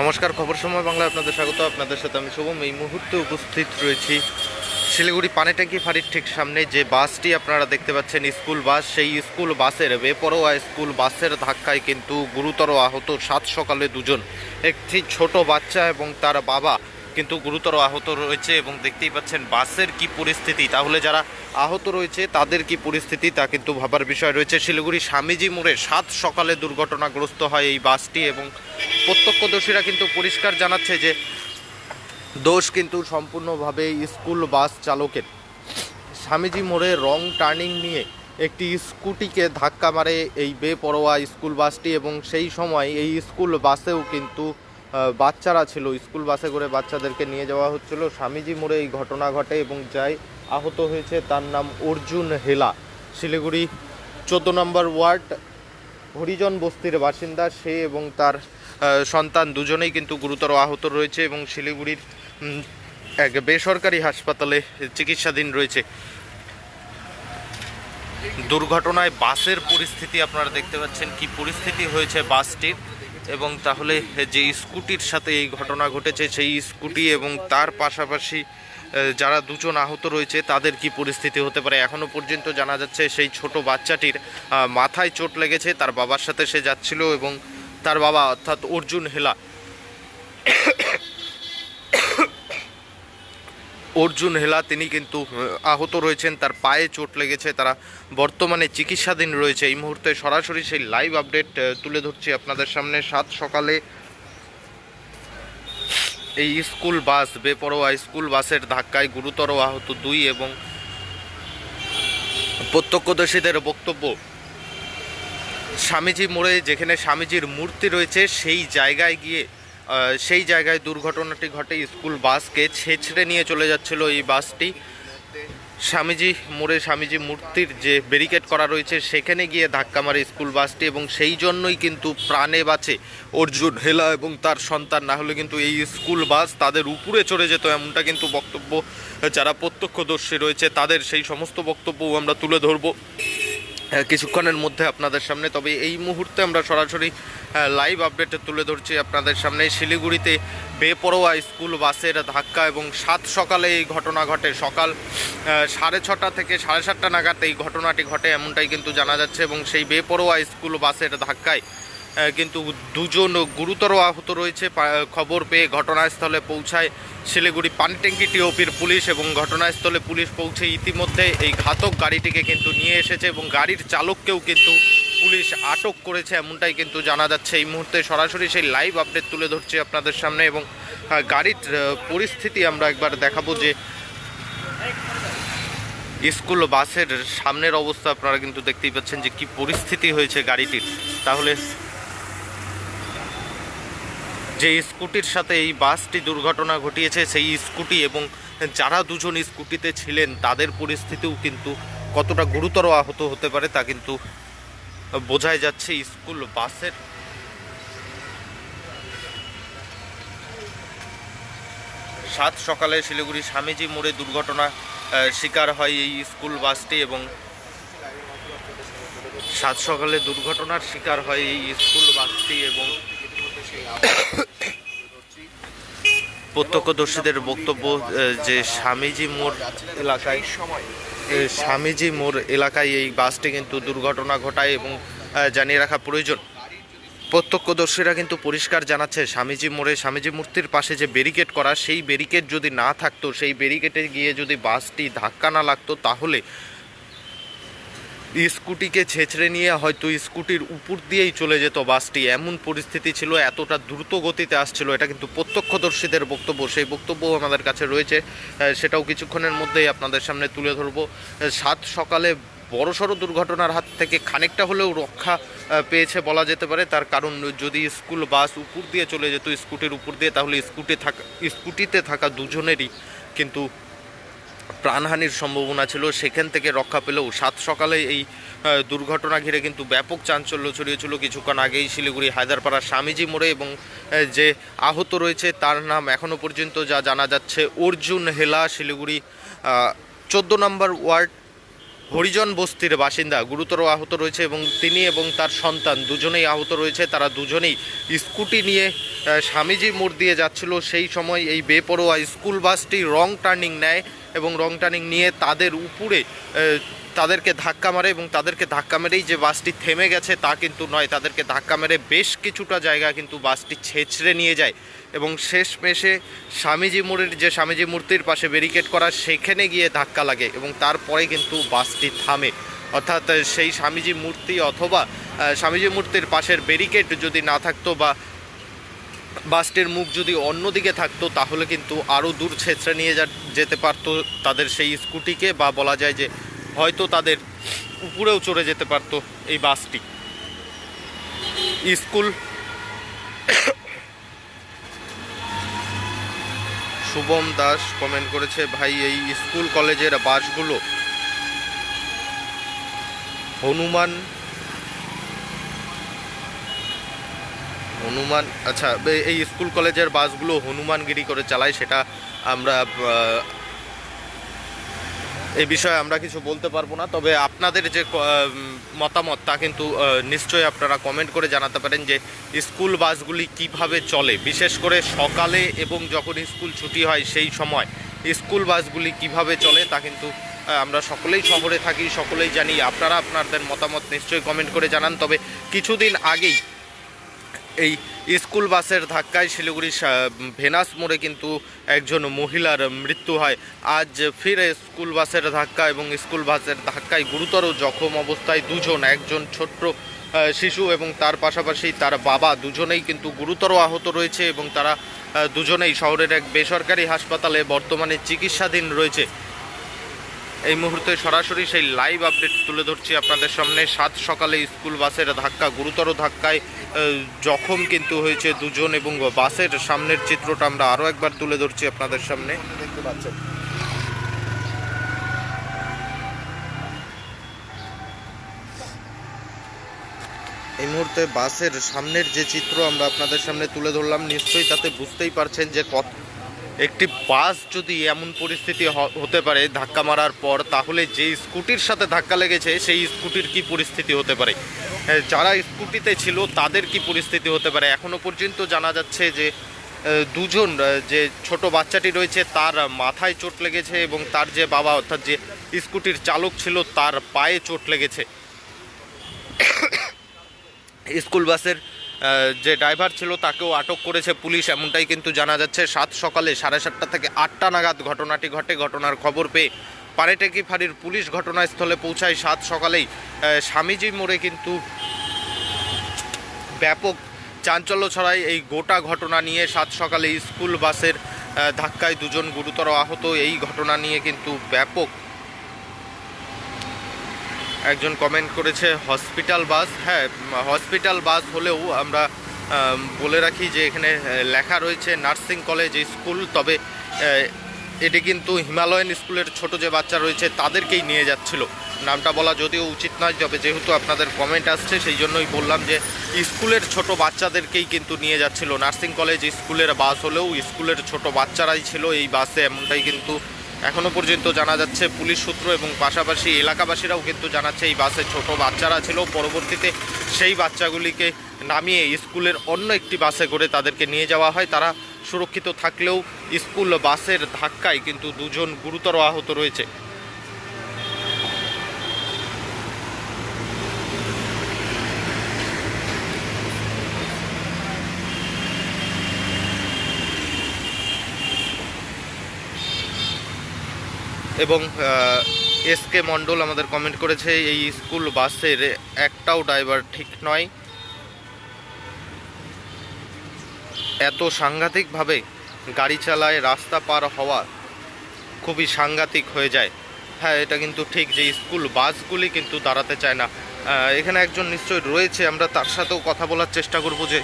নমস্কার, খবর সময় বাংলা আপনাদের স্বাগত। আপনাদের সাথে আমি শুভম। এই মুহূর্তে উপস্থিত রয়েছি শিলিগুড়ি পানিট্যাঙ্কি ফাঁড়ির ঠিক সামনে যে বাসটি আপনারা দেখতে পাচ্ছেন, স্কুল বাস। সেই স্কুল বাসের বেপরোয়া স্কুল বাসের ধাক্কায় কিন্তু গুরুতর আহত সাত সকালে দুজন। একটি ছোট বাচ্চা এবং তার বাবা কিন্তু গুরুতর আহত রয়েছে এবং দেখতেই পাচ্ছেন বাসের কি পরিস্থিতি। তাহলে যারা আহত রয়েছে, তাদের কি পরিস্থিতি তা কিন্তু ভাবার বিষয় রয়েছে। শিলিগুড়ি স্বামীজি মোড়ে সাত সকালে দুর্ঘটনাগ্রস্ত হয় এই বাসটি এবং প্রত্যক্ষদর্শীরা কিন্তু পরিষ্কার জানাচ্ছে যে দোষ কিন্তু সম্পূর্ণভাবে স্কুল বাস চালকের। স্বামীজি মোড়ে রং টার্নিং নিয়ে একটি স্কুটিকে ধাক্কা মারে এই বেপরোয়া স্কুল বাসটি এবং সেই সময় এই স্কুল বাসেও কিন্তু বাচ্চারা ছিল। স্কুল বাসে করে বাচ্চাদেরকে নিয়ে যাওয়া হচ্ছিল। স্বামীজি মোড়ে এই ঘটনা ঘটে এবং যাই আহত হয়েছে তার নাম অর্জুন হেলা। শিলিগুড়ি চোদ্দ নম্বর ওয়ার্ড, হরিজন বস্তির বাসিন্দা সে এবং তার সন্তান দুজনেই কিন্তু গুরুতর আহত রয়েছে এবং শিলিগুড়ির এক বেসরকারি হাসপাতালে চিকিৎসাধীন রয়েছে। দুর্ঘটনায় বাসের পরিস্থিতি আপনারা দেখতে পাচ্ছেন। কি পরিস্থিতি হয়েছে বাসটির? এবং তাহলে যে স্কুটির সাথে এই ঘটনা ঘটেছে, সেই স্কুটি এবং তার পাশাপাশি যারা দুজন আহত রয়েছে, তাদের কি পরিস্থিতি হতে পারে? এখনও পর্যন্ত জানা যাচ্ছে সেই ছোট বাচ্চাটির মাথায় চোট লেগেছে, তার বাবার সাথে সে যাচ্ছিল এবং তার বাবা অর্থাৎ অর্জুন হেলা অর্জুন হেলা, তিনি কিন্তু আহত রয়েছেন, তার পায়ে চোট লেগেছে, তারা বর্তমানে চিকিৎসাধীন রয়েছে। এই মুহূর্তে সরাসরি সেই লাইভ আপডেট তুলে ধরছি আপনাদের সামনে। সাত সকালে এই স্কুল বাস, বেপরোয়া স্কুল বাসের ধাক্কায় গুরুতর আহত দুই এবং প্রত্যক্ষদর্শীদের বক্তব্য। স্বামীজি মোড়ে, যেখানে স্বামীজির মূর্তি রয়েছে, সেই জায়গায় গিয়ে সেই জায়গায় দুর্ঘটনাটি ঘটে। স্কুল বাসকে ছেঁচড়ে নিয়ে চলে যাচ্ছিল এই বাসটি। স্বামীজি মোড়ে স্বামীজি মূর্তির যে ব্যারিকেড করা রয়েছে, সেখানে গিয়ে ধাক্কা মারে স্কুল বাসটি এবং সেই জন্যই কিন্তু প্রাণে বাঁচে অর্জুন হেলা এবং তার সন্তান। না হলে কিন্তু এই স্কুল বাস তাদের উপরে চড়ে যেত, এমনটা কিন্তু বক্তব্য যারা প্রত্যক্ষদর্শী রয়েছে, তাদের সেই সমস্ত বক্তব্যও আমরা তুলে ধরবো। কিছুক্ষণের মধ্যে আপনাদের সামনে। তবে এই মুহূর্তে আমরা সরাসরি লাইভ আপডেট তুলে ধরছি আপনাদের সামনে। শিলিগুড়িতে বেপরোয়া স্কুল বাসের ধাক্কা এবং সাত সকালে এই ঘটনা ঘটে। সকাল সাড়ে ছটা থেকে সাড়ে সাতটা নাগাদ এই ঘটনাটি ঘটে, এমনটাই কিন্তু জানা যাচ্ছে। এবং সেই বেপরোয়া স্কুল বাসের ধাক্কায় কিন্তু দুজন গুরুতর আহত রয়েছে। খবর পেয়ে ঘটনাস্থলে পৌঁছায় শিলিগুড়ি পানি পানিট্যাঙ্কি টিওপির পুলিশ এবং ঘটনাস্থলে পুলিশ পৌঁছে ইতিমধ্যে এই ঘাতক গাড়িটিকে কিন্তু নিয়ে এসেছে এবং গাড়ির চালককেও কিন্তু পুলিশ আটক করেছে এমনটাই কিন্তু জানা যাচ্ছে। এই মুহূর্তে সরাসরি সেই লাইভ আপডেট তুলে ধরছি আপনাদের সামনে এবং গাড়ির পরিস্থিতি আমরা একবার দেখাবো যে স্কুল বাসের সামনের অবস্থা আপনারা কিন্তু দেখতেই পাচ্ছেন যে কি পরিস্থিতি হয়েছে গাড়িটির। তাহলে যে স্কুটির সাথে এই বাসটি দুর্ঘটনা ঘটিয়েছে, সেই স্কুটি এবং যারা দুজন স্কুটিতে ছিলেন, তাদের পরিস্থিতিও কিন্তু কতটা গুরুতর আহত হতে পারে তা কিন্তু বোঝাই যাচ্ছে স্কুল বাসের। সাত সকালে শিলিগুড়ি স্বামীজি মোড়ে দুর্ঘটনা শিকার হয় এই স্কুল বাসটি এবং সাত সকালে দুর্ঘটনার শিকার হয় এই স্কুল বাসটি এবং প্রত্যক্ষদর্শীদের বক্তব্য যে স্বামীজি মোড় এলাকায় স্বামীজি মোড় এলাকায় এই বাসটি কিন্তু দুর্ঘটনা ঘটায় এবং জানিয়ে রাখা প্রয়োজন। প্রত্যক্ষদর্শীরা কিন্তু পরিষ্কার জানাচ্ছে, স্বামীজি মোড়ে স্বামীজি মূর্তির পাশে যে ব্যারিকেড করা, সেই ব্যারিকেড যদি না থাকতো, সেই ব্যারিকেডে গিয়ে যদি বাসটি ধাক্কা না লাগতো, তাহলে স্কুটিকে ছেঁচড়ে নিয়ে হয়তো স্কুটির উপর দিয়েই চলে যেত বাসটি। এমন পরিস্থিতি ছিল, এতটা দ্রুত গতিতে আসছিল। এটা কিন্তু প্রত্যক্ষদর্শীদের বক্তব্য। সেই বক্তব্যও আমাদের কাছে রয়েছে। সেটাও কিছুক্ষণের মধ্যেই আপনাদের সামনে তুলে ধরবো। সাত সকালে বড়সড় দুর্ঘটনার হাত থেকে খানিকটা হলেও রক্ষা পেয়েছে বলা যেতে পারে। তার কারণ যদি স্কুল বাস উপর দিয়ে চলে যেত, স্কুটির উপর দিয়ে, তাহলে স্কুটি থাকা, স্কুটিতে থাকা দুজনেরই কিন্তু প্রাণহানির সম্ভাবনা ছিল, সেখান থেকে রক্ষা পেলেও সাত সকালে এই দুর্ঘটনা ঘিরে কিন্তু ব্যাপক চাঞ্চল্য ছড়িয়েছিল। কিছুক্ষণ আগেই শিলিগুড়ি হায়দারপাড়া স্বামীজি মোড়ে এবং যে আহত রয়েছে তার নাম এখনও পর্যন্ত যা জানা যাচ্ছে, অর্জুন হেলা, শিলিগুড়ি চোদ্দ নম্বর ওয়ার্ড, হরিজন বস্তির বাসিন্দা। গুরুতর আহত রয়েছে এবং তিনি এবং তার সন্তান দুজনেই আহত রয়েছে। তারা দুজনেই স্কুটি নিয়ে স্বামীজি মোড় দিয়ে যাচ্ছিল। সেই সময় এই বেপরোয়া স্কুল বাসটি রং টার্নিং নেয়। এবং রং টার্নিং নিয়ে তাদের উপরে তাদেরকে ধাক্কা মারে এবং তাদেরকে ধাক্কা মেরেই যে বাসটি থেমে গেছে তা কিন্তু নয়, তাদেরকে ধাক্কা মেরে বেশ কিছুটা জায়গা কিন্তু বাসটি ছেঁচড়ে নিয়ে যায় এবং শেষ মেশে স্বামীজি মোড়ের যে স্বামীজি মূর্তির পাশে ব্যারিকেড করা, সেখানে গিয়ে ধাক্কা লাগে এবং তারপরে কিন্তু বাসটি থামে। অর্থাৎ সেই স্বামীজি মূর্তি অথবা স্বামীজি মূর্তির পাশের ব্যারিকেড যদি না থাকতো বা বাসটির মুখ যদি অন্যদিকে থাকতো, তাহলে কিন্তু আরও দূর ছেঁচড়ে নিয়ে যেতে পারতো তাদের সেই স্কুটিকে, বা বলা যায় যে হয়তো তাদের উপরেও চড়ে যেতে পারতো এই বাসটি। স্কুল শুভম দাস কমেন্ট করেছে, ভাই, এই স্কুল কলেজের বাসগুলো হনুমান হনুমান আচ্ছা এই স্কুল কলেজের বাসগুলো হনুমানগিরি করে চালায়, সেটা আমরা এই বিষয়ে আমরা কিছু বলতে পারব না। তবে আপনাদের যে মতামত, তা কিন্তু নিশ্চয়ই আপনারা কমেন্ট করে জানাতে পারেন যে, স্কুল বাসগুলি কীভাবে চলে। বিশেষ করে সকালে এবং যখন স্কুল ছুটি হয় সেই সময়, স্কুল বাসগুলি কীভাবে চলে তা কিন্তু আমরা সকলেই শহরে থাকি, সকলেই জানি। আপনারা আপনাদের মতামত নিশ্চয়ই কমেন্ট করে জানান। তবে কিছুদিন আগেই এই স্কুল বাসের ধাক্কায় শিলিগুড়ি ভেনাস মোড়ে কিন্তু একজন মহিলার মৃত্যু হয়। আজ ফিরে স্কুল বাসের ধাক্কা এবং স্কুল বাসের ধাক্কায় গুরুতর জখম অবস্থায় দুজন, একজন ছোট্ট শিশু এবং তার পাশাপাশি তার বাবা দুজনেই কিন্তু গুরুতর আহত রয়েছে এবং তারা দুজনেই শহরের এক বেসরকারি হাসপাতালে বর্তমানে চিকিৎসাধীন রয়েছে। এই মুহূর্তে সরাসরি সেই লাইভ আপডেট তুলে ধরছি আপনাদের সামনে। সাত সকালে স্কুল বাসের ধাক্কা গুরুতর ধাক্কায় জখম কিন্তু হয়েছে দুজন এবং বাসের সামনের চিত্রটা আমরা আরও একবার তুলে ধরছি আপনাদের সামনে। দেখতে পাচ্ছেন। এই মুহূর্তে বাসের সামনের যে চিত্র আমরা আপনাদের সামনে তুলে ধরলাম নিশ্চয়ই তাতে বুঝতেই পারছেন যে কত একটি বাস যদি এমন পরিস্থিতি হতে পারে ধাক্কা মারার পর তাহলে যে স্কুটির সাথে ধাক্কা লেগেছে সেই স্কুটির কি পরিস্থিতি হতে পারে? হ্যাঁ, যারা স্কুটিতে ছিল তাদের কি পরিস্থিতি হতে পারে? এখনও পর্যন্ত জানা যাচ্ছে যে দুজন যে ছোট বাচ্চাটি রয়েছে তার মাথায় চোট লেগেছে এবং তার যে বাবা অর্থাৎ যে স্কুটির চালক ছিল তার পায়ে চোট লেগেছে। স্কুল বাসের যে ড্রাইভার ছিল তাকেও আটক করেছে পুলিশ, এমনটাই কিন্তু জানা যাচ্ছে। সাত সকালে সাড়ে সাতটা থেকে আটটা নাগাদ ঘটনাটি ঘটে। ঘটনার খবর পেয়ে পারেটেকি ফাঁড়ির পুলিশ ঘটনাস্থলে পৌঁছায়। সাত সকালেই স্বামীজি মোড়ে কিন্তু ব্যাপক চাঞ্চল্য ছড়ায়। এই গোটা ঘটনা নিয়ে সাত সকালে স্কুল বাসের ধাক্কায় দুজন গুরুতর আহত। এই ঘটনা নিয়ে কিন্তু ব্যাপক একজন কমেন্ট করেছে হসপিটাল বাস হ্যাঁ হসপিটাল বাস হলেও আমরা বলে রাখি যে এখানে লেখা রয়েছে নার্সিং কলেজ স্কুল তবে এটি কিন্তু হিমালয়ান স্কুলের ছোট যে বাচ্চা রয়েছে, তাদেরকেই নিয়ে যাচ্ছিল। নামটা বলা যদিও উচিত নয়, তবে যেহেতু আপনাদের কমেন্ট আসছে, সেই জন্যই বললাম যে, স্কুলের ছোট বাচ্চাদেরকেই কিন্তু নিয়ে যাচ্ছিল। নার্সিং কলেজ স্কুলের বাস হলেও স্কুলের ছোট বাচ্চারাই ছিল এই বাসে এমনটাই কিন্তু এখনও পর্যন্ত জানা যাচ্ছে পুলিশ সূত্র এবং পাশাপাশি এলাকাবাসীরাও কিন্তু জানাচ্ছে এই বাসে ছোট বাচ্চারা ছিল। পরবর্তীতে সেই বাচ্চাগুলিকে নামিয়ে স্কুলের অন্য একটি বাসে করে তাদেরকে নিয়ে যাওয়া হয়। তারা সুরক্ষিত থাকলেও স্কুল বাসের ধাক্কায় কিন্তু দুজন গুরুতর আহত রয়েছে। এবং এস কে মণ্ডল আমাদের কমেন্ট করেছে, এই স্কুল বাসের একটাও ড্রাইভার ঠিক নয়। এত সাংঘাতিকভাবে গাড়ি চালায়, রাস্তা পার হওয়া খুবই সাংঘাতিক হয়ে যায়। হ্যাঁ এটা কিন্তু ঠিক যে স্কুল বাসগুলি কিন্তু দাঁড়াতে চায় না। এখানে একজন নিশ্চয় রয়েছে, আমরা তার সাথেও কথা বলার চেষ্টা করব যে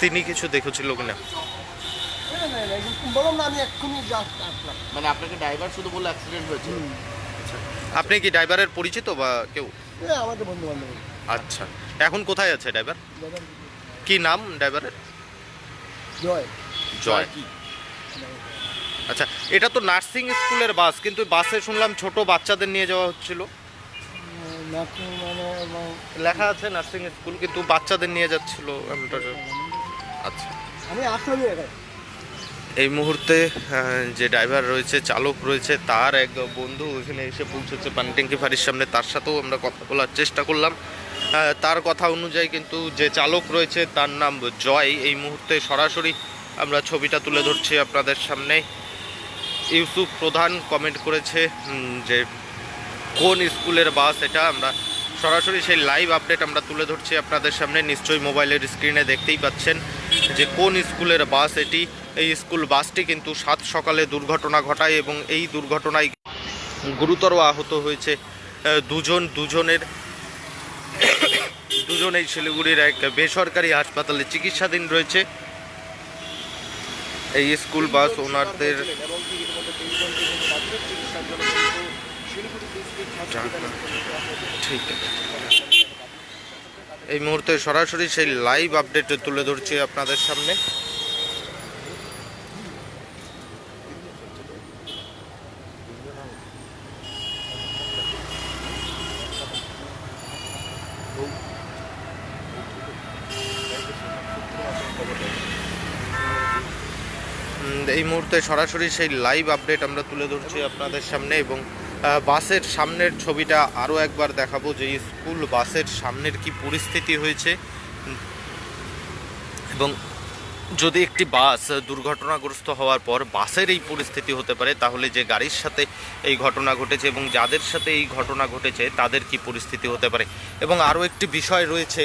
তিনি কিছু দেখেছিল কিনা। বললাম না আমি এক্ষুনি জাস্ট আসলাম। মানে আপনাকে ড্রাইভার শুধু বলে অ্যাক্সিডেন্ট হয়েছে। আপনি কি ড্রাইভারের পরিচিত বা কেউ? আমাদের বন্ধু বান্ধব আচ্ছা। এখন কোথায় আছে ড্রাইভার কি নাম ড্রাইভারের জয়। জয় কি? আচ্ছা এটা তো নার্সিং স্কুলের বাস কিন্তু বাসে শুনলাম ছোট বাচ্চাদের নিয়ে যাওয়া হচ্ছিল। নার্সিং মানে লেখা আছে নার্সিং স্কুল কিন্তু বাচ্চাদের নিয়ে যাচ্ছিল। আচ্ছা। আমি আসলে এখানে এই মুহূর্তে যে ড্রাইভার রয়েছে, চালক রয়েছে, তার এক বন্ধু এখানে এসে পৌঁছেছে পানি ট্যাঙ্কি ফাঁড়ির সামনে। তার সাথেও আমরা কথা বলার চেষ্টা করলাম। তার কথা অনুযায়ী কিন্তু যে চালক রয়েছে, তার নাম জয়। এই মুহূর্তে সরাসরি আমরা ছবিটা তুলে ধরছি আপনাদের সামনে। ইউসুফ প্রধান কমেন্ট করেছে যে কোন স্কুলের বাস এটা আমরা সরাসরি সেই লাইভ আপডেট আমরা তুলে ধরছি আপনাদের সামনে। নিশ্চয়ই মোবাইলের স্ক্রিনে দেখতেই পাচ্ছেন যে কোন স্কুলের বাস এটি। এই স্কুল বাসটি কিন্তু সাত সকালে দুর্ঘটনা ঘটায় এবং এই দুর্ঘটনায় গুরুতর আহত হয়েছে দুজন, দুজনের, দুজনেই শিলিগুড়ির এক বেসরকারি হাসপাতালে চিকিৎসাধীন রয়েছে। এই স্কুল বাস ওনারদের ঠিক এই মুহূর্তে সরাসরি সেই লাইভ আপডেট তুলে ধরছি আপনাদের সামনে। এই মুহূর্তে সরাসরি সেই লাইভ আপডেট আমরা তুলে ধরছি আপনাদের সামনে এবং বাসের সামনের ছবিটা আরও একবার দেখাবো যে স্কুল বাসের সামনের কি পরিস্থিতি হয়েছে। এবং যদি একটি বাস দুর্ঘটনাগ্রস্ত হওয়ার পর বাসের এই পরিস্থিতি হতে পারে, তাহলে যে গাড়ির সাথে এই ঘটনা ঘটেছে এবং যাদের সাথে এই ঘটনা ঘটেছে, তাদের কি পরিস্থিতি হতে পারে। এবং আরও একটি বিষয় রয়েছে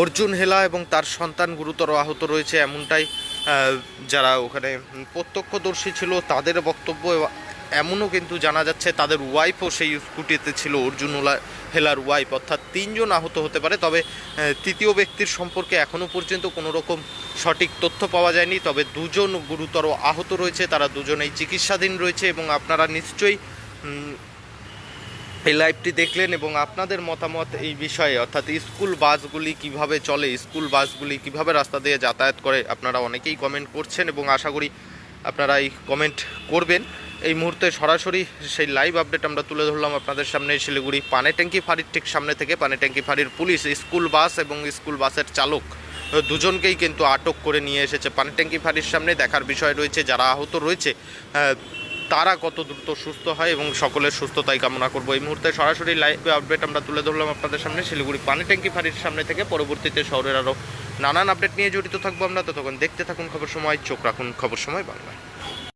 অর্জুন হেলা এবং তার সন্তান গুরুতর আহত রয়েছে, এমনটাই যারা ওখানে প্রত্যক্ষদর্শী ছিল, তাদের বক্তব্য এমনও কিন্তু জানা যাচ্ছে, তাদের ওয়াইফও সেই স্কুটিতে ছিল অর্জুন হেলার ওয়াইফ অর্থাৎ তিনজন আহত হতে পারে। তবে তৃতীয় ব্যক্তির সম্পর্কে এখনও পর্যন্ত কোনো রকম সঠিক তথ্য পাওয়া যায়নি। তবে দুজন গুরুতর আহত রয়েছে, তারা দুজনেই চিকিৎসাধীন রয়েছে এবং আপনারা নিশ্চয়ই এই লাইভটি দেখলেন এবং আপনাদের মতামত এই বিষয়ে, অর্থাৎ স্কুল বাসগুলি কীভাবে চলে স্কুল বাসগুলি কীভাবে রাস্তা দিয়ে যাতায়াত করে, আপনারা অনেকেই কমেন্ট করছেন এবং আশা করি আপনারা এই কমেন্ট করবেন। এই মুহূর্তে সরাসরি সেই লাইভ আপডেট আমরা তুলে ধরলাম আপনাদের সামনে শিলিগুড়ি পানে ট্যাঙ্কি ফাঁড়ির ঠিক সামনে থেকে। পানে ট্যাঙ্কি ফাঁড়ির পুলিশ স্কুল বাস এবং স্কুল বাসের চালক দুজনকেই কিন্তু আটক করে নিয়ে এসেছে। পানি ট্যাঙ্কি ফাঁড়ির সামনে দেখার বিষয় রয়েছে, যারা আহত রয়েছে তারা কত দ্রুত সুস্থ হয় এবং সকলের সুস্থতাই কামনা করব। এই মুহূর্তে সরাসরি লাইভ আপডেট আমরা তুলে ধরলাম আপনাদের সামনে শিলিগুড়ি পানি ট্যাঙ্কি ফাঁড়ির সামনে থেকে। পরবর্তীতে শহরের আরও নানান আপডেট নিয়ে জড়িত থাকব আমরা। ততক্ষণ দেখতে থাকুন খবর সময়, চোখ রাখুন খবর সময় বাংলা